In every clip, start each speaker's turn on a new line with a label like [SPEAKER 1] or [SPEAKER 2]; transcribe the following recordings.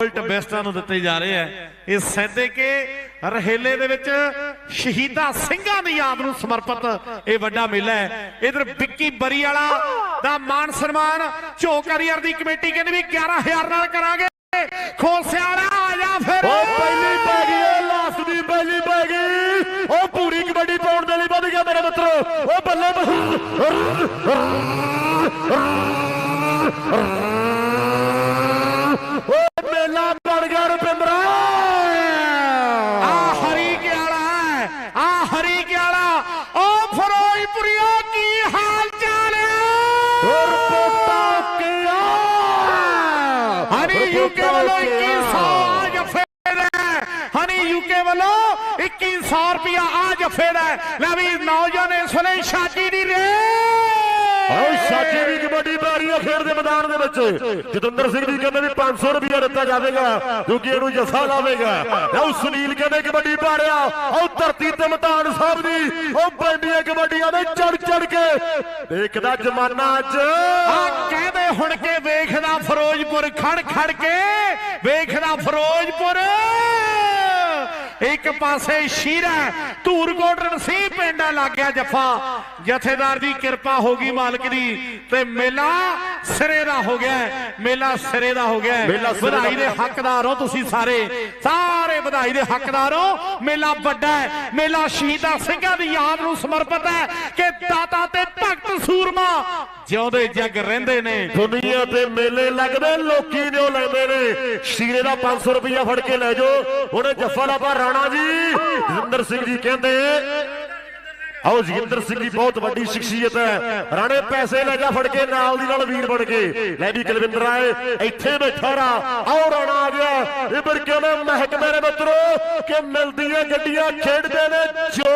[SPEAKER 1] Gold ਬੈਸਟਾਂ ਨੂੰ ਦਿੱਤੇ ਜਾ ਰਹੇ ਆ। ਇਹ ਸੈਦੇ ਕੇ ਦੇ ਵਿੱਚ ਸ਼ਹੀਦਾਂ ਸਿੰਘਾਂ ਦੀ ਯਾਦ ਨੂੰ ਸਮਰਪਿਤ ਇਹ ਵੱਡਾ ਮੇਲਾ ਹੈ। ਇਧਰ ਵਿੱਕੀ ਬਰੀ ਵਾਲਾ ਦਾ ਮਾਨ ਸਨਮਾਨ ਝੋਕਰੀਅਰ ਦੀ ਕਮੇਟੀ ਕਹਿੰਦੀ ਵੀ 11000 ਨਾਲ ਕਰਾਂਗੇ। ਖੋਸਿਆਲਾ ਆ ਜਾ ਫਿਰ।
[SPEAKER 2] ਉਹ ਪਹਿਲੀ ਪੈ ਗਈ ਉਹ ਲਾਸਟ ਦੀ ਪਹਿਲੀ ਪੈ ਗਈ। ਉਹ ਪੂਰੀ ਕਬੱਡੀ ਪਾਉਣ ਦੇ ਲਈ ਵੱਧ ਗਿਆ ਮੇਰੇ ਮਿੱਤਰੋ। ਉਹ ਬੱਲੇ ਉਹ ਮੇਲਾ ਬਣ ਗਿਆ ਰੁਪਿੰਦਰਾ
[SPEAKER 1] ਆ ਹਰੀ ਕੇ ਵਾਲਾ ਹੈ ਆ ਹਰੀ ਕੇ ਵਾਲਾ ਉਹ ਫਰੋਈਪੁਰੀਓ ਕੀ ਹਾਲ ਚਾਲ ਹੈ
[SPEAKER 2] ਹੋਰ ਪੋਟਾ ਕਿਆ
[SPEAKER 1] ਹਨੀ ਯੂਕੇ ਵੱਲੋਂ 2100 ਆ ਜਫੇ ਦਾ ਹੈ। ਹਨੀ ਯੂਕੇ ਵੱਲੋਂ 2100 ਰੁਪਿਆ ਆ ਜਫੇ ਦਾ। ਹੈ। ਲੈ ਵੀ ਨੌਜਵਾਨ ਇਸ ਵੇਲੇ ਸ਼ਾਦੀ ਦੀ ਰੇ
[SPEAKER 2] ਆਓ ਸਾਜੀ ਵੀ ਕਬੱਡੀ ਪੈ ਰਹੀ ਹੈ ਖੇਡ ਦੇ ਮੈਦਾਨ ਦੇ ਵਿੱਚ। ਜਤਿੰਦਰ ਸਿੰਘ ਜੀ ਕਹਿੰਦੇ ਵੀ 500 ਰੁਪਏ ਦਿੱਤਾ ਜਾਵੇਗਾ ਕਿਉਂਕਿ ਇਹਨੂੰ ਜੱਫਾ ਲਾਵੇਗਾ। ਆਓ ਸੁਨੀਲ ਕਹਿੰਦੇ ਕਬੱਡੀ ਪਾ ਰਿਹਾ ਆਓ ਧਰਤੀ ਤੇ ਮਤਾਨ ਸਾਹਿਬ ਦੀ ਉਹ ਪੈਂਦੀਆਂ ਕਬੱਡੀਆਂ ਦੇ ਚੜ ਚੜ ਕੇ। ਦੇਖਦਾ ਜਮਾਨਾ ਅੱਜ।
[SPEAKER 1] ਆ ਕਹਦੇ ਹੁਣ ਕੇ ਵੇਖਦਾ ਫਿਰੋਜ਼ਪੁਰ ਖੜ ਖੜ ਕੇ, ਵੇਖਦਾ ਫਿਰੋਜ਼ਪੁਰ। ਇੱਕ ਪਾਸੇ ਸ਼ੀਰਾ ਧੂਰਕੋਟ ਰਣਸੀ ਪਿੰਡਾ ਲੱਗ ਗਿਆ ਜਫਾ। ਜਥੇਦਾਰ ਦੀ ਕਿਰਪਾ ਹੋ ਗਈ ਮਾਲਕ ਦੀ। ਤੇ ਮੇਲਾ ਸਿਰੇ ਦਾ ਹੋ ਗਿਆ। ਮੇਲਾ ਸਿਰੇ ਦਾ ਹੋ। ਗਿਆ ਵਧਾਈ ਦੇ ਹੱਕਦਾਰ ਹੋ ਤੁਸੀਂ ਸਾਰੇ। ਸਾਰੇ ਵਧਾਈ ਦੇ ਹੱਕਦਾਰ ਹੋ। ਮੇਲਾ ਵੱਡਾ ਹੈ। ਮੇਲਾ ਸ਼ਹੀਦਾਂ ਸਿੰਘਾਂ ਦੀ ਯਾਦ ਨੂੰ ਸਮਰਪਿਤ ਹੈ ਕਿ ਦਾਤਾ ਤੇ ਭਗਤ ਸੂਰਮਾ ਜਿਉਂਦੇ ਜੱਗ ਰਹਿੰਦੇ ਨੇ।
[SPEAKER 2] ਦੁਨੀਆ ਤੇ ਮੇਲੇ ਲੱਗਦੇ ਲੋਕੀ ਨੇ ਲੈਂਦੇ ਨੇ। ਸ਼ੀਰੇ ਦਾ 500 ਰੁਪਇਆ ਫੜ ਕੇ ਲੈ ਜਾਓ। ਉਹਨੇ ਜੱਫਾ ਲਾਪਾ ਰਾਣਾ ਜੀ। ਜਿੰਦਰ ਸਿੰਘ ਜੀ ਕਹਿੰਦੇ ਆਓ ਜਗਿੰਦਰ ਸਿੰਘ ਜੀ, ਬਹੁਤ ਵੱਡੀ ਸ਼ਖਸੀਅਤ ਹੈ। ਰਾਣੇ ਪੈਸੇ ਲੈ ਜਾ ਫੜ ਕੇ, ਨਾਲ ਦੀ ਨਾਲ ਵੀਰ ਬਣ ਕੇ। ਲੈ ਵੀ ਕੁਲਵਿੰਦਰ ਆਏ, ਇੱਥੇ ਬੈਠਾ ਰਾ ਆਓ ਰਾਣਾ ਆ ਗਿਆ। ਇਬਰ ਕਹਿੰਦੇ ਮਹਿਕ ਮੇਰੇ ਮਿੱਤਰੋ, ਕਿ ਮਿਲਦੀਆਂ ਗੱਡੀਆਂ ਖੇਡਦੇ ਨੇ ਜੋ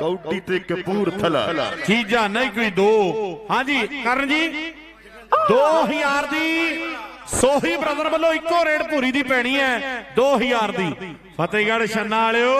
[SPEAKER 2] ਕੌਡੀ ਤੇ ਕਪੂਰਥਲਾ।
[SPEAKER 1] ਚੀਜ਼ਾਂ ਨਹੀਂ ਕੋਈ ਦੋ। ਹਾਂਜੀ, ਕਰਨ ਜੀ 2000 ਦੀ ਸੋਹੀ ਬ੍ਰਦਰ ਵੱਲੋਂ ਇੱਕੋ ਰੇਟ ਪੂਰੀ ਦੀ ਪੈਣੀ ਹੈ 2000 ਦੀ। ਫਤਿਹਗੜ੍ਹ ਛੰਨਾ ਵਾਲਿਓ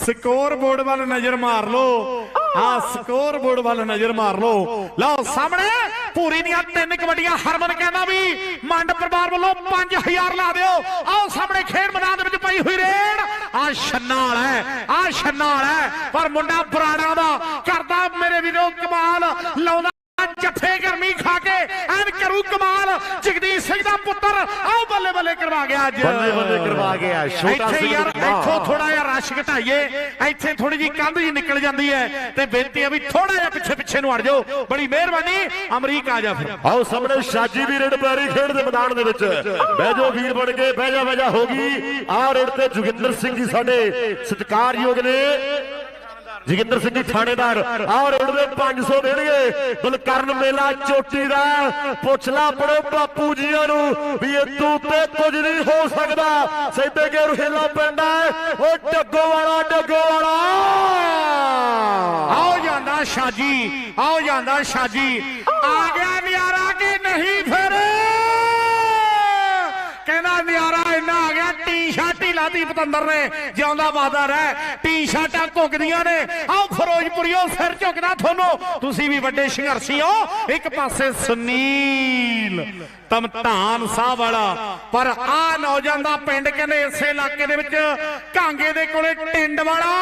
[SPEAKER 1] ਸਕੋਰ ਬੋਰਡ ਵੱਲ ਨਜ਼ਰ ਮਾਰ ਲਓ। ਆ ਸਕੋਰ ਬੋਰਡ ਵੱਲ ਨਜ਼ਰ ਮਾਰ ਲਓ। ਲਓ, ਸਾਹਮਣੇ ਪੂਰੀ ਦੀਆਂ ਤਿੰਨ ਕਬੱਡੀਆਂ, ਹਰਮਨ ਕਹਿੰਦਾ ਵੀ ਮੰਡ ਪਰਿਵਾਰ ਵੱਲੋਂ 5000 ਲਾ ਦਿਓ। ਆਓ, ਸਾਹਮਣੇ ਖੇਡ ਮੈਦਾਨ ਦੇ ਵਿੱਚ ਪਈ ਹੋਈ ਰੇਡ। ਆ ਛੰਨਾ ਵਾਲਾ ਹੈ, ਆ ਛੰਨਾ ਵਾਲਾ ਹੈ। ਪਰ ਮੁੰਡਾ ਬਰਾੜਾ ਦਾ ਕਰਦਾ ਮੇਰੇ ਵੀਰੋ ਕਮਾਲ, ਲਾਉਂਦਾ ਜੱਫੇ ਗਰਮੀ ਖਾ ਕੇ ਐਨ ਕਰੂ ਕਮਾਲ। ਜਗਦੀਸ਼ ਸਿੰਘ ਦਾ ਪੁੱਤਰ ਆਓ ਬੱਲੇ ਬੱਲੇ ਕਰਵਾ ਗਿਆ ਅੱਜ।
[SPEAKER 2] ਬੱਲੇ ਬੱਲੇ ਕਰਵਾ ਗਿਆ। ਛੋਟਾ
[SPEAKER 1] ਇੱਥੇ
[SPEAKER 2] ਸਿੰਘ
[SPEAKER 1] ਯਾਰ। ਇੱਥੋਂ ਥੋੜਾ ਜਿਹਾ ਰਸ਼ ਘਟਾਈਏ। ਇੱਥੇ ਥੋੜੀ ਜੀ ਕੰਧ ਜੀ ਨਿਕਲ ਜਾਂਦੀ ਹੈ ਤੇ ਬੇਨਤੀ ਹੈ ਵੀ ਥੋੜਾ ਜਿਹਾ ਪਿੱਛੇ ਪਿੱਛੇ ਨੂੰ ਹਟ ਜਾਓ। ਬੜੀ ਮਿਹਰਬਾਨੀ। ਅਮਰੀਕ ਆ ਜਾ ਫਿਰ।
[SPEAKER 2] ਆਓ ਸਾਹਮਣੇ ਸ਼ਾਜੀ ਵੀ ਰੇਡ ਪੈਰੀ ਖੇਡ ਦੇ ਮੈਦਾਨ ਦੇ ਵਿੱਚ। ਬਹਿ ਜਾਓ ਵੀਰ ਬਣ ਕੇ। ਬਹਿ ਜਾ ਬਹਿ ਜਾ ਹੋ ਗਈ। ਆਹ ਰੇਡ ਤੇ ਜੋਗਿੰਦਰ ਸਿੰਘ ਜੀ ਸਾਡੇ ਸਤਿਕਾਰਯੋਗ ਨੇ। ਜੋਗਿੰਦਰ ਸਿੰਘ ਥਾਣੇਦਾਰ, ਆਹ ਰੇਡ ਦੇ 500 ਦੇਣਗੇ ਬਲਕਰਨ ਮੇਲਾ ਚੋਟੀ ਦਾ। ਪੁੱਛ ਲਾ ਆਪਣੇ ਬਾਪੂ ਜੀਆਂ ਨੂੰ ਵੀ ਇਹ ਤੂੰ ਤੇ ਕੁਝ ਨਹੀਂ ਹੋ ਸਕਦਾ। ਸੈਦੇ ਕੇ ਰੁਹੇਲਾ ਪਿੰਡ ਹੈ ਉਹ ਡੱਗੋ ਵਾਲਾ ਡੱਗੋ ਵਾਲਾ
[SPEAKER 1] ਆਓ ਜਾਂਦਾ ਸ਼ਾਜੀ, ਆਓ ਜਾਂਦਾ ਸ਼ਾਜੀ। ਆ ਗਿਆ ਨਿਆਰਾ ਕਿ ਨਹੀਂ ਫਿਰ? ਕਹਿੰਦਾ ਨਿਆਰਾ ਟੀ-ਸ਼ਰਟ ਪਤੰਦਰ ਨੇ, ਜਿਉਂਦਾ ਬਾਦਰ ਹੈ ਟੀ-ਸ਼ਰਟਾਂ ਘੁੱਗਦੀਆਂ ਨੇ। ਆਓ ਫਿਰੋਜ਼ਪੁਰੀਓ ਸਿਰ ਝੁਕਣਾ ਤੁਹਾਨੂੰ। ਤੁਸੀਂ ਵੀ ਵੱਡੇ ਸੰਘਰਸ਼ੀ ਹੋ। ਇੱਕ ਪਾਸੇ ਸੁਨੀਲ ਤਮਤਾਨ ਸਾਹਿਬ ਵਾਲਾ। ਪਰ ਆ ਨੌਜਵਾਨ ਦਾ ਪਿੰਡ ਕਹਿੰਦੇ ਇਸੇ ਇਲਾਕੇ ਦੇ ਵਿੱਚ ਕਾਂਗੇ ਦੇ ਕੋਲੇ ਟਿੰਡ ਵਾਲਾ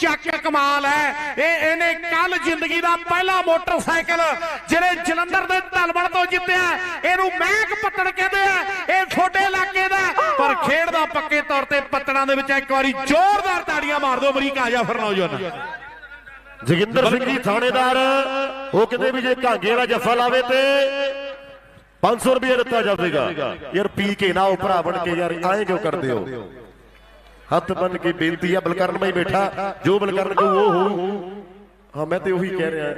[SPEAKER 1] ਚੱਕ ਕਮਾਲ ਹੈ। ਇਹ ਇਹਨੇ ਕੱਲ ਜ਼ਿੰਦਗੀ ਦਾ ਪਹਿਲਾ ਮੋਟਰਸਾਈਕਲ ਜਿਹੜੇ ਜਲੰਧਰ ਦੇ ਤਲਵਣ ਤੋਂ ਜਿੱਤਿਆ ਇਹਨੂੰ ਮਹਿਕ ਪੱਤਣ ਕਹਿੰਦੇ ਆ। ਇਹ ਛੋਟੇ ਇਲਾਕੇ ਦਾ ਪਰ ਖੇਡਦਾ ਪੱਕੇ ਤੌਰ ਤੇ ਪੱਤਣਾਂ ਦੇ ਵਿੱਚ ਇੱਕ ਵਾਰੀ ਜ਼ੋਰਦਾਰ ਤਾੜੀਆਂ ਮਾਰ ਦਿਓ ਅਮਰੀਕਾ ਆ ਜਾ ਫਿਰ ਨੌਜਵਾਨ।
[SPEAKER 2] ਜੋਗਿੰਦਰ ਸਿੰਘ ਜੀ ਥਾਣੇਦਾਰ, ਉਹ ਕਹਿੰਦੇ ਵੀ ਜੇ ਕਾਂਗੇ ਵਾਲਾ ਜੱਫਾ ਲਾਵੇ ਤੇ 500 ਰੁਪਏ ਦਿੱਤਾ ਜਾਵੇਗਾ। ਯਾਰ ਪੀ ਕੇ ਨਾ ਉਹ ਭਰਾ ਬਣ ਕੇ ਯਾਰ ਐਂ ਕਿਉਂ ਕਰਦੇ ਹੋ? ਹੱਥ ਬੰਨ ਕੇ ਬੇਨਤੀ ਆ ਬਲਕਰਨ ਭਾਈ ਬੈਠਾ, ਜੋ ਬਲਕਰਨ ਕੋ ਉਹ ਹੋਊ। ਹਾਂ, ਮੈਂ ਤੇ ਉਹੀ ਕਹਿ ਰਿਹਾ।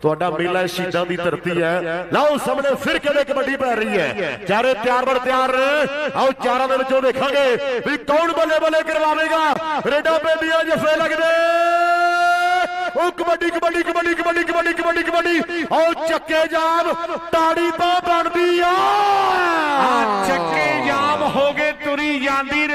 [SPEAKER 2] ਤੁਹਾਡਾ ਮੇਲਾ ਸ਼ਹੀਦਾਂ ਦੀ ਧਰਤੀ ਹੈ। ਲਓ, ਸਾਹਮਣੇ ਫਿਰ ਕਿਵੇਂ ਕਬੱਡੀ ਪੈ ਰਹੀ ਹੈ? ਚਾਰੇ ਤਿਆਰ ਬੜ ਤਿਆਰ। ਨੇ ਆਓ, ਚਾਰਾਂ ਦੇ ਵਿੱਚੋਂ ਦੇਖਾਂਗੇ ਵੀ ਕੌਣ ਬੱਲੇ ਬੱਲੇ ਕਰਵਾਵੇਗਾ। ਰੇਡਾ ਪੈਂਦੀਆਂ ਜਫੇ ਲੱਗਦੇ? ਉਹ ਕਬੱਡੀ ਕਬੱਡੀ ਕਬੱਡੀ ਕਬੱਡੀ ਕਬੱਡੀ ਕਬੱਡੀ ਕਬੱਡੀ। ਆਓ ਚੱਕੇ ਜਾਮ, ਤਾੜੀ ਪਾ ਬਣਦੀ ਆ
[SPEAKER 1] ਚੱਕੇ ਜਾਮ ਹੋ ਗਏ, ਤੁਰੀ ਜਾਂਦੀ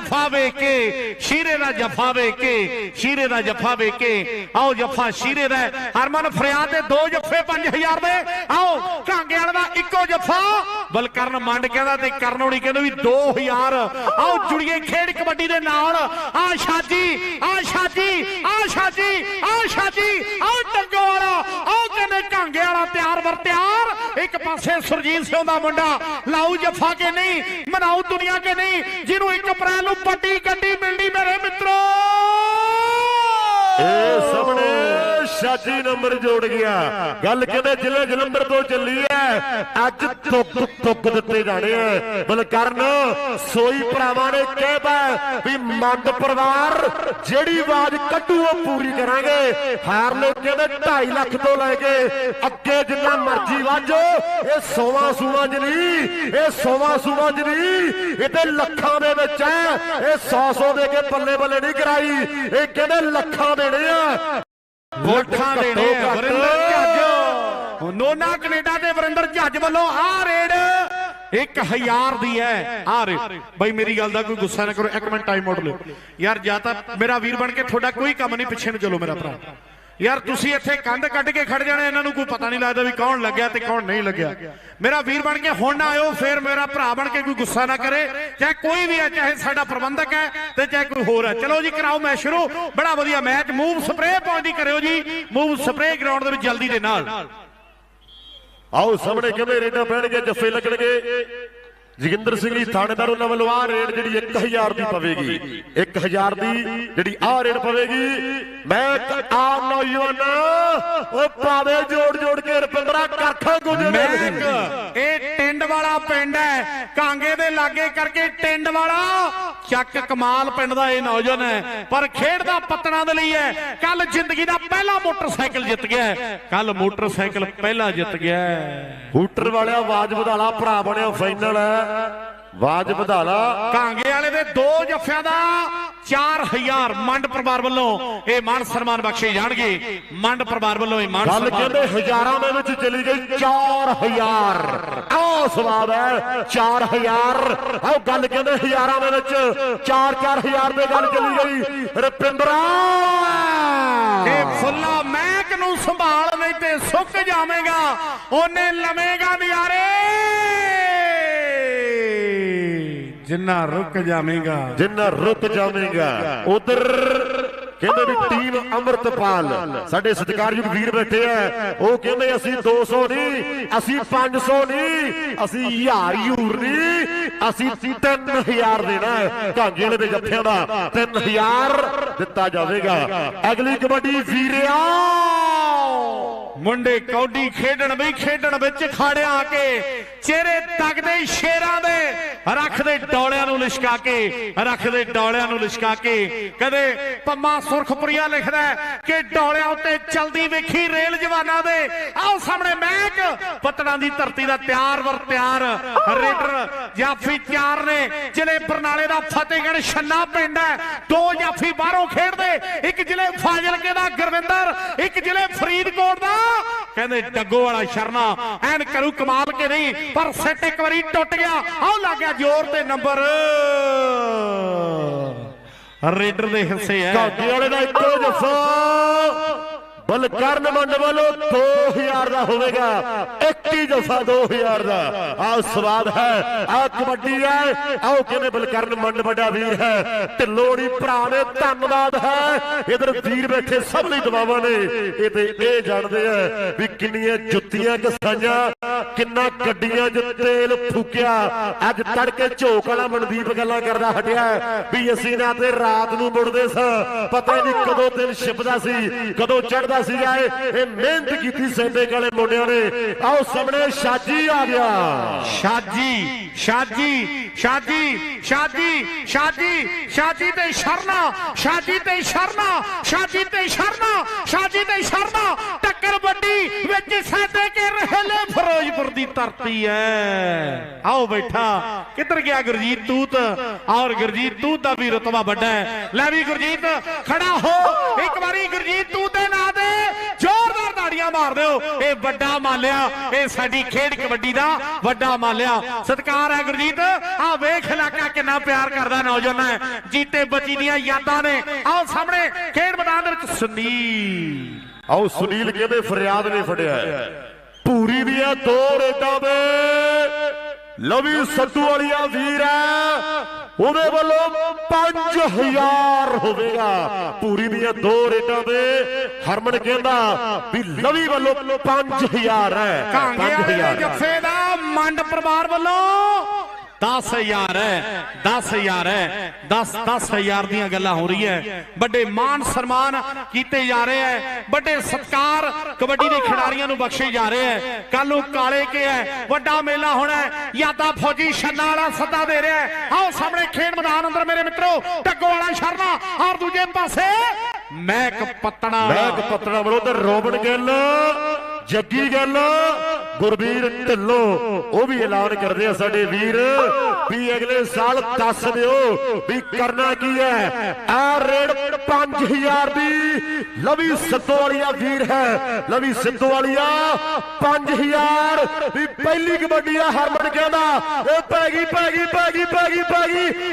[SPEAKER 1] ਜਫਾ ਵੇਖ ਕੇ, ਸ਼ੀਰੇ ਦਾ ਜਫਾ ਵੇਖ ਕੇ, ਸ਼ੀਰੇ ਦਾ ਜਫਾ ਵੇਖ ਕੇ, ਆਓ ਜਫਾ ਸ਼ੀਰੇ ਦਾ ਹਰਮਨ ਫਰਿਆਦ ਦੇ ਦੋ ਜਫੇ 5000 ਦੇ। ਆਓ ਕਾਂਗੇ ਵਾਲੇ ਦਾ ਇੱਕੋ ਜਫਾ। ਬਲਕਰਨ ਮੰਡ ਕਹਿੰਦਾ ਤੇ ਕਰਨ ਹੋਣੀ ਕਹਿੰਦੇ ਵੀ 2000 ਆਓ ਜੁੜੀਏ ਖੇਡ ਕਬੱਡੀ ਦੇ ਨਾਲ। ਆ ਸ਼ਾਜੀ ਆ ਸ਼ਾਜੀ ਆ ਸ਼ਾਜੀ ਆ ਸ਼ਾਜੀ, ਆਓ ਟੰਗੋ ਵਾਲਾ ਆਓ ਕਹਿੰਦੇ ਵਾਲਾ ਤਿਆਰ ਵਰ ਤਿਆਰ। ਇੱਕ ਪਾਸੇ ਸੁਰਜੀਤ ਸਿੰਘ ਦਾ ਮੁੰਡਾ, ਲਾਊ ਜੱਫਾ ਕੇ ਨਹੀਂ ਮਨਾਉ ਦੁਨੀਆ ਕੇ ਨਹੀਂ, ਜਿਹਨੂੰ 1 ਅਪ੍ਰੈਲ ਨੂੰ ਵੱਡੀ ਗੱਡੀ ਮਿਲਣੀ ਮੇਰੇ ਮਿੱਤਰੋ।
[SPEAKER 2] ਇਹ ਸਾਹਮਣੇ ਸ਼ਾਜੀ ਨੰਬਰ ਜੋੜ ਗਿਆ। ਗੱਲ ਕਹਿੰਦੇ ਜ਼ਿਲ੍ਹੇ ਜਲੰਧਰ ਤੋਂ ਚੱਲੀ ਐ? ਅੱਜ ਤੁੱਕ ਤੁੱਕ ਦਿੱਤੇ ਜਾਣੇ ਐ। ਬਲਕਰਨ, ਸੋਈ ਭਰਾਵਾਂ ਨੇ ਕਹਿਤਾ ਵੀ ਮੰਡ ਪਰਿਵਾਰ, ਜਿਹੜੀ ਆਵਾਜ਼ ਕੱਢੂ ਉਹ ਪੂਰੀ ਕਰਾਂਗੇ। ਹਾਰ ਲੋ ਕਹਿੰਦੇ 2.5 ਲੱਖ ਤੋਂ ਲੈ ਕੇ ਅੱਗੇ ਜਿੰਨਾ ਮਰਜ਼ੀ ਵਾਜੋ। ਇਹ ਸੋਵਾ ਸੂਵਾ ਚ ਇਹ ਸੋਵਾ ਸੂਵਾ ਚ ਨਹੀਂ, ਇਹ ਤੇ ਲੱਖਾਂ ਦੇ ਵਿੱਚ ਐ। ਇਹ 100 100 ਦੇ ਕੇ ਬੱਲੇ ਬੱਲੇ ਨਹੀਂ ਕਰਾਈ। ਇਹ ਕਹਿੰਦੇ ਲੱਖਾਂ ਦੇਣੇ ਆ।
[SPEAKER 1] ਵੋਟਾਂ ਦੇਣੇ। ਵਰਿੰਦਰ ਜੱਜ। ਨੋਨਾ ਕੈਨੇਡਾ ਦੇ ਵਰਿੰਦਰ ਜੱਜ ਵੱਲੋਂ ਆ ਰੇਡ। 1000 ਦੀ ਹੈ ਆ ਰੇ ਬਈ ਮੇਰੀ ਗੱਲ ਦਾ ਕੋਈ ਗੁੱਸਾ ਨਾ ਕਰੋ। ਇੱਕ ਮਿੰਟ ਟਾਈਮ ਆਊਟ ਲਿਓ ਯਾਰ ਜਾਂ ਤਾਂ ਮੇਰਾ ਵੀਰ ਬਣ ਕੇ ਤੁਹਾਡਾ ਕੋਈ ਕੰਮ ਨਹੀਂ ਪਿੱਛੇ ਨੂੰ ਚਲੋ ਮੇਰਾ ਭਰਾ। ਯਾਰ, ਤੁਸੀਂ ਇੱਥੇ ਕੰਧ ਕੱਢ ਕੇ ਖੜ ਜਾਣਾ, ਇਹਨਾਂ ਨੂੰ ਕੋਈ ਪਤਾ ਨਹੀਂ ਲੱਗਦਾ ਵੀ ਕੌਣ ਲੱਗਿਆ ਤੇ ਕੌਣ ਨਹੀਂ ਲੱਗਿਆ। ਮੇਰਾ ਵੀਰ ਬਣ ਕੇ ਹੁਣ ਨਾ ਆਇਓ, ਫੇਰ ਮੇਰਾ ਭਰਾ ਬਣ ਕੇ ਕੋਈ ਗੁੱਸਾ ਨਾ ਕਰੇ। ਚਾਹੇ ਕੋਈ ਵੀ ਹੈ, ਚਾਹੇ ਸਾਡਾ ਪ੍ਰਬੰਧਕ ਹੈ ਤੇ ਚਾਹੇ ਕੋਈ ਹੋਰ ਹੈ। ਚਲੋ ਜੀ, ਕਰਾਓ ਮੈਚ ਸ਼ੁਰੂ। ਬੜਾ ਵਧੀਆ ਮੈਚ। ਮੂਵ ਸਪਰੇਅ ਪਾਉਂਦੀ ਕਰਿਓ ਜੀ। ਮੂਵ ਸਪਰੇ ਗਰਾਊਂਡ ਦੇ ਵਿੱਚ ਜਲਦੀ ਦੇ ਨਾਲ।
[SPEAKER 2] ਆਓ, ਸਾਹਮਣੇ ਕਹਿੰਦੇ ਰੇਡਾਂ ਪੈਣਗੇ ਜੱਫੇ ਲੱਗਣਗੇ। ਜੋਗਿੰਦਰ ਸਿੰਘ ਜੀ ਥਾਣੇਦਾਰ ਉਹਨਾਂ ਵੱਲੋਂ ਆਹ ਰੇਡ ਜਿਹੜੀ 1000 ਦੀ ਪਵੇਗੀ। 1000 ਦੀ ਜਿਹੜੀ ਆਹ ਰੇਡ ਪਵੇਗੀ। ਮੈਂ ਇੱਕ ਆਮ ਨੌਜਵਾਨ ਉਹ ਪਾਵੇ ਜੋੜ ਜੋੜ ਕੇ ਰਪਿੰਦਰਾ ਕਰਖਾਂ ਗੁਜਰੇ
[SPEAKER 1] ਇਹ ਟਿੰਡ ਵਾਲਾ ਪਿੰਡ ਹੈ। ਕਾਂਗੇ ਦੇ ਲਾਗੇ ਕਰਕੇ ਟਿੰਡ ਵਾਲਾ। ਚੱਕ ਕਮਾਲ ਪਿੰਡ ਦਾ ਇਹ ਨੌਜਵਾਨ ਹੈ। ਪਰ ਖੇਡ ਦਾ ਪਤਣਾ ਦੇ ਲਈ ਹੈ। ਕੱਲ ਜ਼ਿੰਦਗੀ ਦਾ ਪਹਿਲਾ ਮੋਟਰਸਾਈਕਲ ਜਿੱਤ ਗਿਆ ਕੱਲ ਮੋਟਰਸਾਈਕਲ ਪਹਿਲਾ ਜਿੱਤ ਗਿਆ ਹੈ।
[SPEAKER 2] ਹੂਟਰ ਵਾਲਿਆ ਆਵਾਜ਼ ਵਧਾ ਲਾ, ਭਰਾ ਬਣਿਆ ਫਾਈਨਲ ਆਵਾਜ਼ ਵਧਾ ਲਾ
[SPEAKER 1] ਕਾਂਗੇ ਵਾਲੇ ਦੇ ਦੋ ਜੱਫਿਆਂ ਦਾ 4000 ਮੰਡ ਪਰਿਵਾਰ ਵੱਲੋਂ ਇਹ ਮਾਨ ਸਨਮਾਨ ਬਖਸ਼ੇ ਜਾਣਗੇ। ਮੰਡ ਪਰਿਵਾਰ ਵੱਲੋਂ ਇਹ ਮਾਨ
[SPEAKER 2] ਗੱਲ ਕਹਿੰਦੇ ਹਜ਼ਾਰਾਂ ਦੇ ਵਿੱਚ ਚਲੀ ਗਈ 4000 ਆਹ ਸਵਾਦ ਹੈ 4000 ਆਹ ਗੱਲ ਕਹਿੰਦੇ ਹਜ਼ਾਰਾਂ ਦੇ ਵਿੱਚ 4-4000 ਦੇ ਗੱਲ ਚਲੀ ਗਈ। ਰਪਿੰਦਰਾ।
[SPEAKER 1] ਇਹ ਫੁੱਲਾ ਮਹਿਕ ਨੂੰ ਸੰਭਾਲ ਨਹੀਂ ਤੇ ਸੁੱਕ ਜਾਵੇਗਾ ਉਹਨੇ ਲਵੇਗਾ ਨਿਆਰੇ। ਜਿੰਨਾ ਰੁਕ ਜਾਵੇਗਾ।
[SPEAKER 2] ਜਿੰਨਾ ਰੁਕ ਜਾਵੇਗਾ। ਉਧਰ ਕਹਿੰਦੇ ਵੀ ਟੀਮ ਅਮਰਤਪਾਲ, ਸਾਡੇ ਸਤਿਕਾਰਯੋਗ ਵੀਰ ਬੈਠੇ ਆ। ਉਹ ਕਹਿੰਦੇ ਅਸੀਂ 200 ਨਹੀਂ, ਅਸੀਂ 500 ਨਹੀਂ, ਅਸੀਂ ਹਜ਼ਾਰ ਯੂਰ ਨਹੀਂ, ਅਸੀਂ 3000 ਦੇਣਾ ਹੈ। ਕਾਂਗੇ ਵਾਲੇ ਦੇ ਜੱਫਿਆਂ ਦਾ 3000 ਦਿੱਤਾ ਜਾਵੇਗਾ। ਅਗਲੀ ਕਬੱਡੀ ਵੀਰਿਆ
[SPEAKER 1] ਮੁੰਡੇ ਕੌਡੀ ਖੇਡਣ ਵੀ ਖੇਡਣ ਵਿੱਚ ਖਾੜਿਆ ਆ ਕੇ ਚਿਹਰੇ ਤੱਕਦੇ ਸ਼ੇਰਾਂ ਦੇ, ਰੱਖਦੇ ਡੌਲਿਆਂ ਨੂੰ ਲਿਸ਼ਕਾ ਕੇ, ਰੱਖਦੇ ਡੌਲਿਆਂ ਨੂੰ ਲਿਸ਼ਕਾ ਕੇ। ਕਦੇ ਪੰਮਾ ਸੁਰਖਪੁਰੀਆ ਲਿਖਦਾ ਕਿ ਡੌਲਿਆਂ ਉੱਤੇ ਚਲਦੀ ਵੇਖੀ ਰੇਲ ਜਵਾਨਾਂ ਦੇ। ਆਓ ਸਾਹਮਣੇ ਮਹਿਕ ਪਤੜਾਂ ਦੀ ਧਰਤੀ ਦਾ ਤਿਆਰ ਵਰ ਤਿਆਰ। ਰੇਡਰ ਜਾਫੀ ਚਾਰ ਨੇ, ਜ਼ਿਲ੍ਹੇ ਬਰਨਾਲੇ ਦਾ ਫਤਿਹਗੜ੍ਹ ਛੰਨਾ ਪਿੰਡ ਹੈ। ਦੋ ਜਾਫੀ ਬਾਹਰੋਂ ਖੇਡਦੇ, ਇੱਕ ਜ਼ਿਲ੍ਹੇ ਫਾਜ਼ਿਲਕੇ ਦਾ ਗੁਰਵਿੰਦਰ, ਇੱਕ ਜ਼ਿਲ੍ਹੇ ਫਰੀਦਕੋਟ ਦਾ ਕਹਿੰਦੇ ਡੱਗੋ ਵਾਲਾ ਸ਼ਰਨਾ, ਐਨ ਕਰੂ ਕਮਾਲ ਕੇ ਨਹੀਂ, ਪਰ ਸੈੱਟ ਇੱਕ ਵਾਰੀ ਟੁੱਟ ਗਿਆ। ਆਹ ਲੱਗ ਗਿਆ ਜ਼ੋਰ ਤੇ ਨੰਬਰ। ਰੇਡਰ ਦੇ ਹਿੱਸੇ ਹੈ
[SPEAKER 2] ਕਾਂਗੇ ਵਾਲੇ ਦਾ ਇੱਕੋ ਜੱਫਾ ਬਲਕਰਨ ਮੰਡ ਵੱਲੋਂ 2000 ਦਾ ਹੋਵੇਗਾ 21 ਜੱਫਾ 2000 ਦਾ। ਆਹ ਸਵਾਦ ਹੈ, ਆਹ ਕਬੱਡੀ ਹੈ ਆਓ ਕਹਿੰਦੇ ਬਲਕਰਨ ਮੰਡ ਵੱਡਾ ਵੀਰ ਹੈ। ਢਿੱਲੋੜੀ ਭਰਾ ਨੇ ਧੰਨਵਾਦ ਹੈ। ਇਧਰ ਵੀਰ ਬੈਠੇ ਸਭ ਲਈ ਦਬਾਵਾਂ ਨੇ। ਇਹ ਤੇ ਇਹ ਜਾਣਦੇ ਆ ਵੀ ਕਿੰਨੀਆਂ ਜੁੱਤੀਆਂ ਕਸਾਈਆਂ, ਕਿੰਨਾ ਗੱਡੀਆਂ 'ਚ ਤੇਲ ਫੂਕਿਆ। ਅੱਜ ਤੜਕੇ ਝੋਕ ਵਾਲਾ ਮਨਦੀਪ ਗੱਲਾਂ ਕਰਦਾ ਹਟਿਆ ਵੀ ਅਸੀਂ ਨਾ ਤੇ ਰਾਤ ਨੂੰ ਮੁੜਦੇ ਸਾਂ। ਪਤਾ ਹੀ ਨਹੀਂ ਕਦੋਂ ਦਿਨ ਛਿਪਦਾ ਸੀ, ਕਦੋਂ ਚੜਦਾ ਸੀਗਾ ਇਹ ਮਿਹਨਤ ਕੀਤੀ ਸੈਂਦੇ ਕਾਲੇ ਮੁੰਡਿਆਂ ਨੇ। ਆਓ ਸਾਹਮਣੇ ਸ਼ਾਜੀ ਆ ਗਿਆ।
[SPEAKER 1] ਸ਼ਾਜੀ ਸ਼ਾਜੀ ਸ਼ਾਜੀ ਸ਼ਾਜੀ ਸ਼ਾਜੀ ਸ਼ਾਜੀ ਤੇ ਸ਼ਰਨਾ, ਸ਼ਾਜੀ ਤੇ ਸ਼ਰਨਾ, ਸ਼ਾਜੀ ਤੇ ਸ਼ਰਨਾ, ਸ਼ਾਜੀ ਤੇ ਸ਼ਰਨਾ, ਟੱਕਰ ਵੱਡੀ ਵਿੱਚ ਸਾਡੇ ਕੇ ਰਹਿਲੇ ਫਿਰੋਜ਼ਪੁਰ ਦੀ ਧਰਤੀ ਹੈ ਆਓ ਬੈਠਾ, ਕਿੱਧਰ ਗਿਆ ਗੁਰਜੀਤ ਤੂਤ? ਔਰ ਗੁਰਜੀਤ ਤੂਤ ਦਾ ਵੀ ਰਤਬਾ ਵੱਡਾ ਹੈ ਲੈ ਵੀ ਗੁਰਜੀਤ, ਖੜਾ ਹੋ। ਇੱਕ ਵਾਰੀ ਗੁਰਜੀਤ ਤੂਤ ਦੇ ਨਾਂ ਇਹ ਵੱਡਾ ਮਾਲਿਆ, ਇਹ ਸਾਡੀ ਖੇਡ ਕਬੱਡੀ ਦਾ ਵੱਡਾ ਮਾਲਿਆ। ਸਤਿਕਾਰ ਹੈ ਗੁਰਜੀਤ। ਆ ਵੇਖ ਇਲਾਕਾ ਕਿੰਨਾ ਪਿਆਰ ਕਰਦਾ ਨੌਜਵਾਨ ਹੈ ਜੀਤੇ ਬੱਚੀ ਦੀਆਂ ਯਾਦਾਂ ਨੇ। ਆਓ ਸਾਹਮਣੇ, ਖੇਡ ਮੈਦਾਨ ਦੇ ਵਿੱਚ ਸੁਨੀਲ।
[SPEAKER 2] ਆਓ ਸੁਨੀਲ ਕਹਿੰਦੇ ਫਰਿਆਦ ਨੇ ਫੜਿਆ। ਹੈ। ਭੂਰੀ ਦੀਆਂ ਦੋ ਰੇਡਾਂ ਦੇ ਲਵੀ ਸੱਤੂ ਵਾਲੀਆ ਵੀਰ ਹੈ। ਉਹਦੇ ਵੱਲੋਂ 5000 ਹੋਵੇਗਾ ਭੂਰੀ ਦੀਆਂ ਦੋ ਰੇਡਾਂ ਵੇ ਹਰਮਨ ਕਹਿੰਦਾ ਵੀ ਲਵੀ ਵੱਲੋਂ 5000 ਹੈ
[SPEAKER 1] ਕਾਂਗੇ ਵਾਲੇ
[SPEAKER 2] 5000 ਹੈ।
[SPEAKER 1] ਜੱਫੇ ਦਾ ਮੰਡ ਪਰਿਵਾਰ ਵੱਲੋਂ 10000 ਹੈ 10000 ਹੈ 10 10000 ਦੀਆਂ ਗੱਲਾਂ ਹੋ ਰਹੀਆਂ ਵੱਡੇ ਮਾਨ ਸਨਮਾਨ ਕੀਤੇ ਜਾ ਰਹੇ ਹੈ। ਵੱਡੇ ਸਤਕਾਰ ਕਬੱਡੀ ਦੇ ਖਿਡਾਰੀਆਂ ਨੂੰ ਬਖਸ਼ੇ ਜਾ ਰਹੇ ਹੈ। ਕੱਲ ਨੂੰ ਕਾਲੇ ਕੇ ਹੈ ਵੱਡਾ ਮੇਲਾ ਹੋਣਾ ਹੈ। ਯਾਦਾ ਫੌਜੀ ਛੰਨਾ ਵਾਲਾ ਸੱਦਾ ਦੇ ਰਿਹਾ ਹੈ। ਆਓ ਸਾਹਮਣੇ ਖੇਡ ਮੈਦਾਨ ਅੰਦਰ ਮੇਰੇ ਮਿੱਤਰੋ ਟੱਗੋ ਵਾਲਾ ਸ਼ਰਮਾ ਔਰ ਦੂਜੇ ਪਾਸੇ। ਮੈਕ ਪੱਤਣਾ
[SPEAKER 2] ਮੈਂ ਕਪੱਤਣਾ ਵੱਲੋਂ ਤੇ ਰੋਬਨ ਗਿੱਲ ਜੱਗੀ ਗਿੱਲ ਗੁਰਵੀਰ ਢਿੱਲੋਂ, ਉਹ ਵੀ ਐਲਾਨ ਕਰਦੇ ਆ ਸਾਡੇ ਵੀਰ, ਵੀ ਅਗਲੇ ਸਾਲ ਦੱਸ ਦਿਓ ਵੀ ਕਰਨਾ ਕੀ ਹੈ। ਆ ਰੇਡ 5000 ਦੀ ਲਵੀ ਸਿੱਧੂ ਵਾਲੀਆ ਵੀਰ ਹੈ। ਲਵੀ ਸਿੱਧੂ ਵਾਲੀਆ 5000 ਵੀ ਪਹਿਲੀ ਕਬੱਡੀ ਆ ਹਰਮਨ ਕਹਿੰਦਾ। ਇਹ ਪੈ ਗਈ ਪੈ ਗਈ ਪੈ ਗਈ ਪੈ ਗਈ ਪੈ ਗਈ।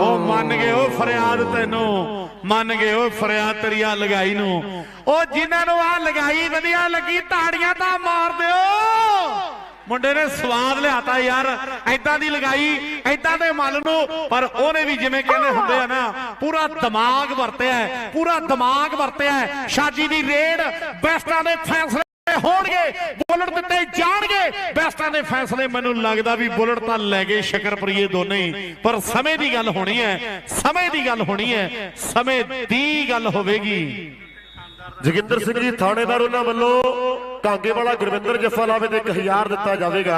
[SPEAKER 1] ਉਹ ਮੰਨ ਗਏ ਉਹ ਫਰਿਆਦ ਤੈਨੂੰ। ਮੰਨ ਗਏ ਉਹ ਫਰਿਆਦ ਤੇਰੀ ਲਗਾਈ ਨੂੰ। ਉਹ ਜਿਨ੍ਹਾਂ ਨੂੰ ਆ ਲਗਾਈ, ਵਧੀਆ ਲੱਗੀ, ਤਾੜੀਆਂ ਤਾਂ ਮਾਰ ਦਿਓ। ਮੁੰਡੇ ਨੇ ਸਵਾਦ ਲਿਆਤਾ ਯਾਰ ਐਦਾਂ ਦੀ ਲਗਾਈ ਐਦਾਂ ਦੇ ਮੱਲ ਨੂੰ। ਪਰ ਉਹਨੇ ਵੀ ਜਿਵੇਂ ਕਹਿੰਦੇ ਹੁੰਦੇ ਆ ਨਾ, ਪੂਰਾ ਦਿਮਾਗ ਵਰਤਿਆ ਪੂਰਾ ਦਿਮਾਗ ਵਰਤਿਆ ਹੈ। ਸ਼ਾਜੀ ਦੀ ਰੇਡ, ਬੈਸਟਾਂ ਦੇ ਫੈਸਲੇ ਹੋਣਗੇ, ਬੁਲਟ ਦਿੱਤੇ ਜਾਣਗੇ ਬੈਸਟਾਂ ਦੇ ਫੈਸਲੇ ਮੈਨੂੰ ਲੱਗਦਾ ਵੀ ਬੁਲਟ ਤਾਂ ਲੈ ਗਏ ਸ਼ਕਰਪ੍ਰੀਏ ਦੋਨੇ ਹੀ। ਪਰ ਸਮੇਂ ਦੀ ਗੱਲ ਹੋਣੀ ਹੈ, ਸਮੇਂ ਦੀ ਗੱਲ ਹੋਣੀ ਹੈ, ਸਮੇਂ ਦੀ ਗੱਲ ਹੋਵੇਗੀ
[SPEAKER 2] ਜੋਗਿੰਦਰ ਸਿੰਘ ਜੀ, ਥਾਣੇਦਾਰ ਉਹਨਾਂ ਵੱਲੋਂ ਕਾਂਗੇ ਵਾਲਾ ਗੁਰਵਿੰਦਰ ਜੱਫਾ ਲਾਵੇ ਤੇ 1000 ਦਿੱਤਾ ਜਾਵੇਗਾ।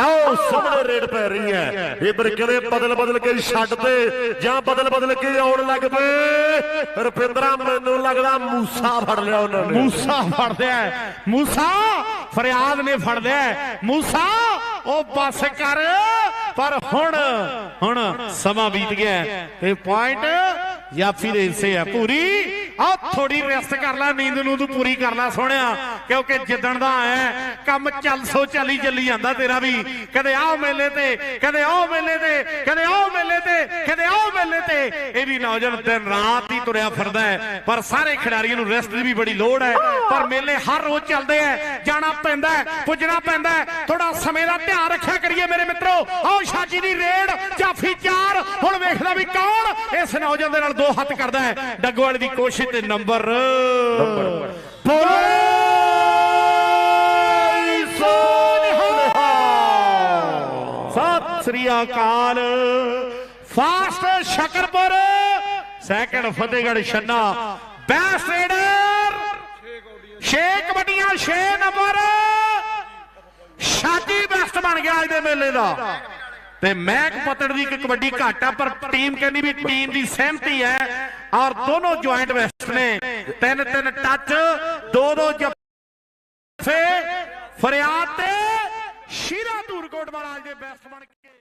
[SPEAKER 2] ਆਓ, ਸਾਹਮਣੇ ਰੇਡ ਪੈ ਰਹੀ ਹੈ। ਇਧਰ ਕਹਿੰਦੇ ਬਦਲ ਬਦਲ ਕੇ ਛੱਡ ਤੇ ਜਾਂ ਬਦਲ ਬਦਲ ਕੇ ਆਉਣ ਲੱਗ ਪਏ ਰੁਪਿੰਦਰਾ, ਮੈਨੂੰ ਲੱਗਦਾ ਮੂਸਾ ਫੜ ਲਿਆ ਉਹਨਾਂ ਨੇ।
[SPEAKER 1] ਮੂਸਾ ਫੜਦਿਆ ਹੈ। ਮੂਸਾ, ਫਰਿਆਦ ਨੇ ਫੜ ਲਿਆ ਮੂਸਾ, ਉਹ ਬਸ ਕਰ। ਪਰ ਹੁਣ ਹੁਣ ਸਮਾਂ ਬੀਤ ਗਿਆ ਹੈ। ਤੇ ਪੁਆਇੰਟ ਯਾਫੀ ਦੇ ਹਿੱਸੇ ਹੈ ਪੂਰੀ। ਆ ਥੋੜੀ ਰੈਸਟ ਕਰ ਲੈ, ਨੀਂਦ ਨੂੰ ਤੂੰ ਪੂਰੀ ਕਰ ਲੈ ਸੋਹਣਿਆ। ਕਿਉਂਕਿ ਜਿੱਦਣ ਦਾ ਆਇਆ ਕੰਮ ਚੱਲ ਸੋ ਚੱਲੀ ਚੱਲੀ ਜਾਂਦਾ ਤੇਰਾ ਵੀ। ਕਦੇ ਆਹ ਮੇਲੇ ਤੇ, ਕਦੇ ਆਹ ਮੇਲੇ ਤੇ, ਕਦੇ ਆਹ ਮੇਲੇ ਤੇ, ਕਦੇ ਆਹ ਮੇਲੇ ਤੇ। ਇਹ ਵੀ ਨੌਜਵਾਨ ਦਿਨ ਰਾਤ ਹੀ ਤੁਰਿਆ ਫਿਰਦਾ ਹੈ। ਪਰ ਸਾਰੇ ਖਿਡਾਰੀਆਂ ਨੂੰ ਰੈਸਟ ਦੀ ਵੀ ਬੜੀ ਲੋੜ ਹੈ। ਪਰ ਮੇਲੇ ਹਰ ਰੋਜ਼ ਚੱਲਦੇ ਆ ਜਾਣਾ ਪੈਂਦਾ ਪੁੱਜਣਾ ਪੈਂਦਾ ਥੋੜਾ ਸਮੇਂ ਦਾ ਧਿਆਨ ਰੱਖਿਆ ਕਰੀਏ ਮੇਰੇ ਮਿੱਤਰੋ। ਆਓ ਸ਼ਾਜੀ ਦੀ ਰੇਡ ਜਾਫੀ ਚਾਰ। ਹੁਣ ਵੇਖਦਾ ਵੀ ਕੌਣ ਇਸ ਨੌਜਵਾਨ ਦੇ ਨਾਲ ਦੋ ਹੱਥ ਕਰਦਾ ਹੈ। ਡੱਗਵਾਲ ਦੀ ਕੋਸ਼ਿਸ਼ ਤੇ ਨੰਬਰ।
[SPEAKER 2] ਬੋਲੇ
[SPEAKER 1] ਸਤਿ ਸ੍ਰੀ ਅਕਾਲ। First Shakarpur second Fatehgarh Chhanna. Best raider 6 ਕਬੱਡੀਆਂ 6 ਨੰਬਰ। ਸ਼ਾਦੀ ਬੈਸਟ ਬਣ ਗਿਆ ਅੱਜ ਦੇ ਮੇਲੇ ਦਾ। ਤੇ ਮਹਿਕ ਪਤੜ ਦੀ ਇੱਕ ਕਬੱਡੀ ਘੱਟ ਆ, ਪਰ ਟੀਮ ਕਹਿੰਦੀ ਵੀ ਟੀਮ ਦੀ ਸਹਿਮਤੀ ਹੈ। ਔਰ ਦੋਨੋਂ ਜੁਆਇੰਟ ਬੈਸਟ ਨੇ। ਤਿੰਨ ਤਿੰਨ ਟੱਚ ਦੋ ਦੋ ਜੱਫੇ। ਫਰਿਆਦ ਤੇ ਸ਼ੀਰਾ ਧੂਰਕੋਟ ਮਹਾਰਾਜ ਦੇ ਬੈਸਟ ਬਣ ਕੇ।